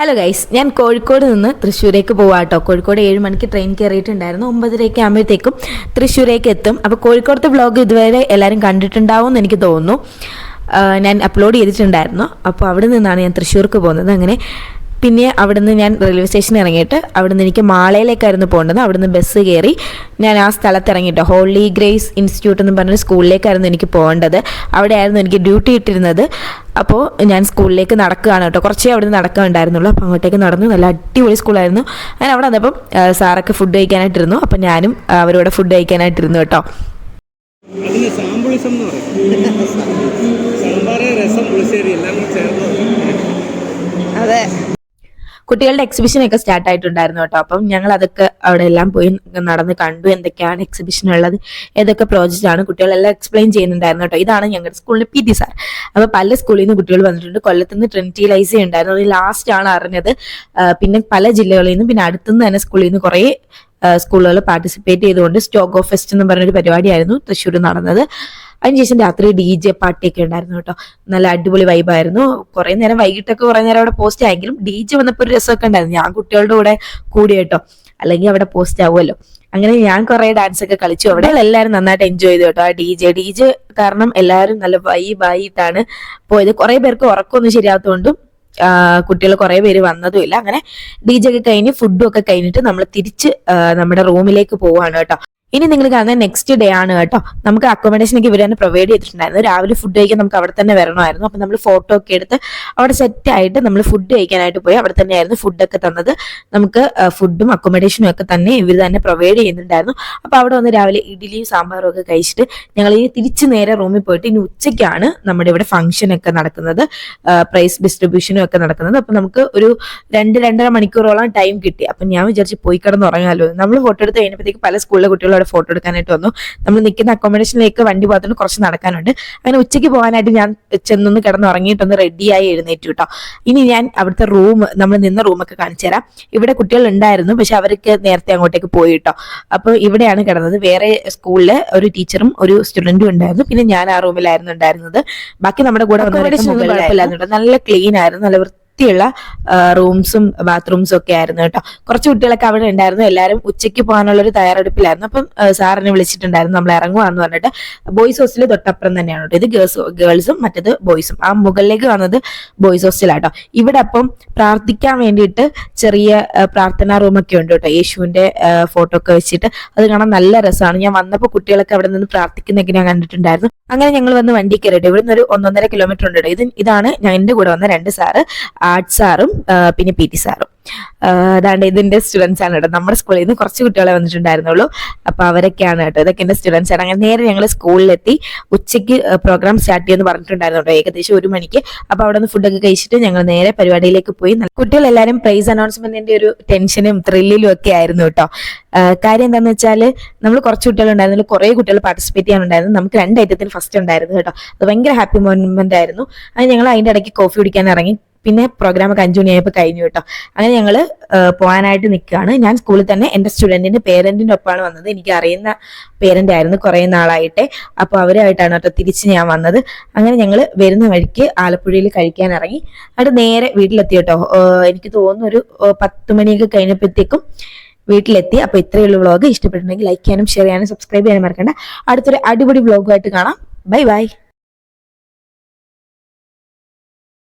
Hello guys ഞാൻ കോഴിക്കോട് നിന്ന് തൃശ്ശൂരേക്ക് പോവാട്ടോ. കോഴിക്കോട് ഏഴ് മണിക്ക് ട്രെയിൻ കയറിയിട്ടുണ്ടായിരുന്നു ഒമ്പതരയൊക്കെ ആകുമ്പോഴത്തേക്കും തൃശ്ശൂരേക്ക് എത്തും. അപ്പോൾ കോഴിക്കോടത്തെ വ്ളോഗ് ഇതുവരെ എല്ലാവരും കണ്ടിട്ടുണ്ടാവും എന്ന് എനിക്ക് തോന്നുന്നു. ഞാൻ അപ്ലോഡ് ചെയ്തിട്ടുണ്ടായിരുന്നു. അപ്പോൾ അവിടെ നിന്നാണ് ഞാൻ തൃശ്ശൂർക്ക് പോകുന്നത്. അങ്ങനെ പിന്നെ അവിടുന്ന് ഞാൻ റെയിൽവേ സ്റ്റേഷനിൽ ഇറങ്ങിയിട്ട് അവിടുന്ന് എനിക്ക് മാളയിലേക്കായിരുന്നു പോകേണ്ടത്. അവിടുന്ന് ബസ് കയറി ഞാൻ ആ സ്ഥലത്ത് ഇറങ്ങിയിട്ട്. ഹോളി ഗ്രേസ് ഇൻസ്റ്റിറ്റ്യൂട്ട് എന്ന് പറഞ്ഞ സ്കൂളിലേക്കായിരുന്നു എനിക്ക് പോകേണ്ടത്. അവിടെയായിരുന്നു എനിക്ക് ഡ്യൂട്ടി ഇട്ടിരുന്നത്. അപ്പോൾ ഞാൻ സ്കൂളിലേക്ക് നടക്കുകയാണ് കേട്ടോ. കുറച്ചേ അവിടെ നിന്ന് നടക്കാനുണ്ടായിരുന്നുള്ളൂ അപ്പോൾ അങ്ങോട്ടേക്ക് നടന്നു. നല്ല അടിപൊളി സ്കൂളായിരുന്നു ഞാൻ അവിടെ വന്നപ്പം സാറൊക്കെ ഫുഡ് കഴിക്കാനായിട്ടിരുന്നു. അപ്പം ഞാനും അവരോട് ഫുഡ് കഴിക്കാനായിട്ടിരുന്നു കേട്ടോ. അതിന് സാമ്പിളിസം എന്ന് പറയും. രസം പുളിശ്ശേരി എല്ലാം കൂടെ ചേർന്ന് അതെ. കുട്ടികളുടെ എക്സിബിഷൻ ഒക്കെ സ്റ്റാർട്ട് ആയിട്ടുണ്ടായിരുന്നു കേട്ടോ. അപ്പം ഞങ്ങൾ അതൊക്കെ അവിടെ എല്ലാം പോയി നടന്ന് കണ്ടു എന്തൊക്കെയാണ് എക്സിബിഷൻ ഉള്ളത് ഏതൊക്കെ പ്രോജക്റ്റ് ആണ്. കുട്ടികളെല്ലാം എക്സ്പ്ലെയിൻ ചെയ്യുന്നുണ്ടായിരുന്നു കേട്ടോ. ഇതാണ് ഞങ്ങളുടെ സ്കൂളിലെ പി ടി സാർ അപ്പോൾ പല സ്കൂളിൽ നിന്ന് കുട്ടികൾ വന്നിട്ടുണ്ട്. കൊല്ലത്ത് നിന്ന് ട്രിനിറ്റി ലൈസ ഉണ്ടായിരുന്നു. അത് ലാസ്റ്റ് ആണ് അറിഞ്ഞത്. പിന്നെ പല ജില്ലകളിൽ നിന്നും പിന്നെ അടുത്തുനിന്ന് തന്നെ സ്കൂളിൽ നിന്ന് കുറേ സ്കൂളുകൾ പാർട്ടിസിപ്പേറ്റ് ചെയ്തുകൊണ്ട് സ്റ്റോക്ക് ഓഫ് ഫെസ്റ്റ് എന്ന് പറഞ്ഞൊരു പരിപാടിയായിരുന്നു തൃശ്ശൂർ നടന്നത്. അതിനുശേഷം രാത്രി ഡി ജെ പാർട്ടിയൊക്കെ ഉണ്ടായിരുന്നു കേട്ടോ. നല്ല അടിപൊളി വൈബായിരുന്നു കുറെ നേരം വൈകിട്ടൊക്കെ കുറെ നേരം അവിടെ പോസ്റ്റ് ആയെങ്കിലും ഡി ജെ വന്നപ്പോൾ ഒരു രസമൊക്കെ ഉണ്ടായിരുന്നു. ഞാൻ കുട്ടികളുടെ കൂടെ കൂടി കേട്ടോ. അല്ലെങ്കിൽ അവിടെ പോസ്റ്റ് ആവുമല്ലോ. അങ്ങനെ ഞാൻ കുറെ ഡാൻസ് ഒക്കെ കളിച്ചു. അവിടെ എല്ലാവരും നന്നായിട്ട് എൻജോയ് ചെയ്തു കേട്ടോ ആ ഡി ജെ ഡി ജെ കാരണം എല്ലാവരും നല്ല വൈബായിട്ടാണ് പോയത്. കുറെ പേർക്ക് ഉറക്കമൊന്നും ശരിയാത്തതുകൊണ്ടും കുട്ടികൾ കുറെ പേര് വന്നതുമില്ല അങ്ങനെ ഡി ജെ ഒക്കെ കഴിഞ്ഞ് ഫുഡും ഒക്കെ കഴിഞ്ഞിട്ട് നമ്മൾ തിരിച്ച് നമ്മുടെ റൂമിലേക്ക് പോവാണ് കേട്ടോ. ഇനി നിങ്ങൾ കാണുന്ന നെക്സ്റ്റ് ഡേ ആണ് കേട്ടോ. നമുക്ക് അക്കോമഡേഷൻ ഒക്കെ ഇവർ തന്നെ പ്രൊവൈഡ് ചെയ്തിട്ടുണ്ടായിരുന്നു. രാവിലെ ഫുഡ് കഴിക്കാൻ നമുക്ക് അവിടെ തന്നെ വരണമായിരുന്നു. അപ്പൊ നമ്മൾ ഫോട്ടോ ഒക്കെ എടുത്ത് അവിടെ സെറ്റ് ആയിട്ട് നമ്മൾ ഫുഡ് കഴിക്കാനായിട്ട് പോയി അവിടെ തന്നെയായിരുന്നു ഫുഡൊക്കെ തന്നത്. നമുക്ക് ഫുഡും അക്കോമഡേഷനും ഒക്കെ തന്നെ ഇവർ തന്നെ പ്രൊവൈഡ് ചെയ്യുന്നുണ്ടായിരുന്നു. അപ്പൊ അവിടെ വന്ന് രാവിലെ ഇഡ്ഡലിയും സാമ്പാറും ഒക്കെ കഴിച്ചിട്ട് ഞങ്ങൾ ഈ തിരിച്ചു നേരെ റൂമിൽ പോയിട്ട് ഇനി ഉച്ചയ്ക്കാണ് നമ്മുടെ ഇവിടെ ഫംഗ്ഷൻ ഒക്കെ നടക്കുന്നത്. പ്രൈസ് ഡിസ്ട്രിബ്യൂഷനും ഒക്കെ നടക്കുന്നത്. അപ്പൊ നമുക്ക് ഒരു രണ്ട് രണ്ടര മണിക്കൂറോളം ടൈം കിട്ടി. അപ്പൊ ഞാൻ വിചാരിച്ച് പോയി കിടന്നുറങ്ങാമല്ലോ നമ്മൾ ഫോട്ടോ എടുത്ത് കഴിഞ്ഞപ്പോഴത്തേക്ക് പല സ്കൂളിലെ കുട്ടികളും അവിടെ ഫോട്ടോ എടുക്കാനായിട്ട് വന്നു. നമ്മൾ നിൽക്കുന്ന അക്കോമഡേഷനിലേക്ക് വണ്ടി പോകാത്തതുകൊണ്ട് കുറച്ച് നടക്കാനുണ്ട്. അങ്ങനെ ഉച്ചയ്ക്ക് പോകാനായിട്ട് ഞാൻ ചെന്നൊന്ന് കിടന്ന് ഉറങ്ങിയിട്ടൊന്ന് റെഡിയായി എഴുന്നേറ്റു കേട്ടോ. ഇനി ഞാൻ അവിടുത്തെ റൂം നമ്മൾ നിന്ന റൂമൊക്കെ കാണിച്ചു തരാം. ഇവിടെ കുട്ടികൾ ഉണ്ടായിരുന്നു പക്ഷെ അവർക്ക് നേരത്തെ അങ്ങോട്ടേക്ക് പോയി കേട്ടോ. അപ്പോൾ ഇവിടെയാണ് കിടന്നത്. വേറെ സ്കൂളിൽ ഒരു ടീച്ചറും ഒരു സ്റ്റുഡന്റും ഉണ്ടായിരുന്നു. പിന്നെ ഞാൻ ആ റൂമിലായിരുന്നു ഉണ്ടായിരുന്നത്. ബാക്കി നമ്മുടെ കൂടെ നല്ല ക്ലീൻ ആയിരുന്നു. നല്ല വൃത്തിയുള്ള റൂംസും ബാത്റൂംസും ഒക്കെ ആയിരുന്നു കേട്ടോ. കുറച്ച് കുട്ടികളൊക്കെ അവിടെ ഉണ്ടായിരുന്നു. എല്ലാവരും ഉച്ചയ്ക്ക് പോകാനുള്ള ഒരു തയ്യാറെടുപ്പിലായിരുന്നു. അപ്പം സാറിനെ വിളിച്ചിട്ടുണ്ടായിരുന്നു. നമ്മൾ ഇറങ്ങുവാന്ന് പറഞ്ഞിട്ട്. ബോയ്സ് ഹോസ്റ്റൽ തൊട്ടപ്പുറം തന്നെയാണ് കേട്ടോ. ഇത് ഗേൾസ് ഗേൾസും മറ്റേത് ബോയ്സും. ആ മുകളിലേക്ക് വന്നത് ബോയ്സ് ഹോസ്റ്റലാട്ടോ ഇവിടെ അപ്പം പ്രാർത്ഥിക്കാൻ വേണ്ടിയിട്ട് ചെറിയ പ്രാർത്ഥനാ റൂമൊക്കെ ഉണ്ട് കേട്ടോ. യേശുവിന്റെ ഫോട്ടോ ഒക്കെ വെച്ചിട്ട്. അത് കാണാൻ നല്ല രസമാണ്. ഞാൻ വന്നപ്പോൾ കുട്ടികളൊക്കെ അവിടെ നിന്ന് പ്രാർത്ഥിക്കുന്നൊക്കെ ഞാൻ കണ്ടിട്ടുണ്ടായിരുന്നു. അങ്ങനെ ഞങ്ങൾ വന്ന് വണ്ടി കയറിയിട്ട് ഇവിടുന്ന് ഒരു ഒന്നൊന്നര കിലോമീറ്റർ ഉണ്ട് ഇത് ഇതാണ് ഞാൻ എന്റെ കൂടെ വന്ന രണ്ട് സാറ് ആർട്ട് സാറും പിന്നെ പി ടി സാറും അതാണ്ട് ഇതിന്റെ സ്റ്റുഡൻസ് ആണ് കേട്ടോ. നമ്മുടെ സ്കൂളിൽ നിന്ന് കുറച്ച് കുട്ടികളെ വന്നിട്ടുണ്ടായിരുന്നുള്ളൂ. അപ്പൊ അവരൊക്കെയാണ് കേട്ടോ. ഇതൊക്കെ എന്റെ സ്റ്റുഡൻസ് ആണ്. അങ്ങനെ നേരെ ഞങ്ങൾ സ്കൂളിലെത്തി ഉച്ചയ്ക്ക് പ്രോഗ്രാം സ്റ്റാർട്ട് ചെയ്യുമെന്ന് പറഞ്ഞിട്ടുണ്ടായിരുന്നു കേട്ടോ. ഏകദേശം ഒരു മണിക്ക്. അപ്പൊ അവിടെ നിന്ന് ഫുഡൊക്കെ കഴിച്ചിട്ട് ഞങ്ങൾ നേരെ പരിപാടിയിലേക്ക് പോയി. കുട്ടികളെല്ലാവരും പ്രൈസ് അനൗൺസ്മെന്റിന്റെ ഒരു ടെൻഷനും ത്രില്ലിലും ഒക്കെ ആയിരുന്നു കേട്ടോ. കാര്യം എന്താണെന്ന് വെച്ചാൽ നമ്മൾ കുറച്ച് കുട്ടികൾ ഉണ്ടായിരുന്നു കുറെ കുട്ടികൾ പാർട്ടിസിപ്പേറ്റ് ചെയ്യാനുണ്ടായിരുന്നു. നമുക്ക് രണ്ട് ഐറ്റത്തിന് ഫസ്റ്റ് ഉണ്ടായിരുന്നു കേട്ടോ. അത് ഭയങ്കര ഹാപ്പി മൊമെന്റ് ആയിരുന്നു. അത് ഞങ്ങൾ അതിന്റെ ഇടയ്ക്ക് കോഫി കുടിക്കാൻ ഇറങ്ങി. പിന്നെ പ്രോഗ്രാം ഒക്കെ അഞ്ചു മണിയായപ്പോൾ കഴിഞ്ഞു കേട്ടോ. അങ്ങനെ ഞങ്ങൾ പോകാനായിട്ട് നിൽക്കുകയാണ് ഞാൻ സ്കൂളിൽ തന്നെ എന്റെ സ്റ്റുഡന്റിന്റെ പേരന്റിന്റെ ഒപ്പമാണ് വന്നത്. എനിക്ക് അറിയുന്ന പേരന്റ് ആയിരുന്നു കുറേ നാളായിട്ട്. അപ്പോൾ അവരുമായിട്ടാണ് കേട്ടോ തിരിച്ച് ഞാൻ വന്നത്. അങ്ങനെ ഞങ്ങൾ വരുന്ന വഴിക്ക് ആലപ്പുഴയിൽ കഴിക്കാൻ ഇറങ്ങി. അവിടെ നേരെ വീട്ടിലെത്തി കേട്ടോ. എനിക്ക് തോന്നുന്നു ഒരു പത്ത് മണിയൊക്കെ കഴിഞ്ഞപ്പോഴത്തേക്കും വീട്ടിലെത്തി. അപ്പോൾ ഇത്രയുള്ള വ്ളോഗ് ഇഷ്ടപ്പെട്ടിട്ടുണ്ടെങ്കിൽ ലൈക്ക് ചെയ്യാനും ഷെയർ ചെയ്യാനും സബ്സ്ക്രൈബ് ചെയ്യാനും മറക്കണ്ട. അടുത്തൊരു അടിപൊളി വ്ളോഗുമായിട്ട് കാണാം. Bye bye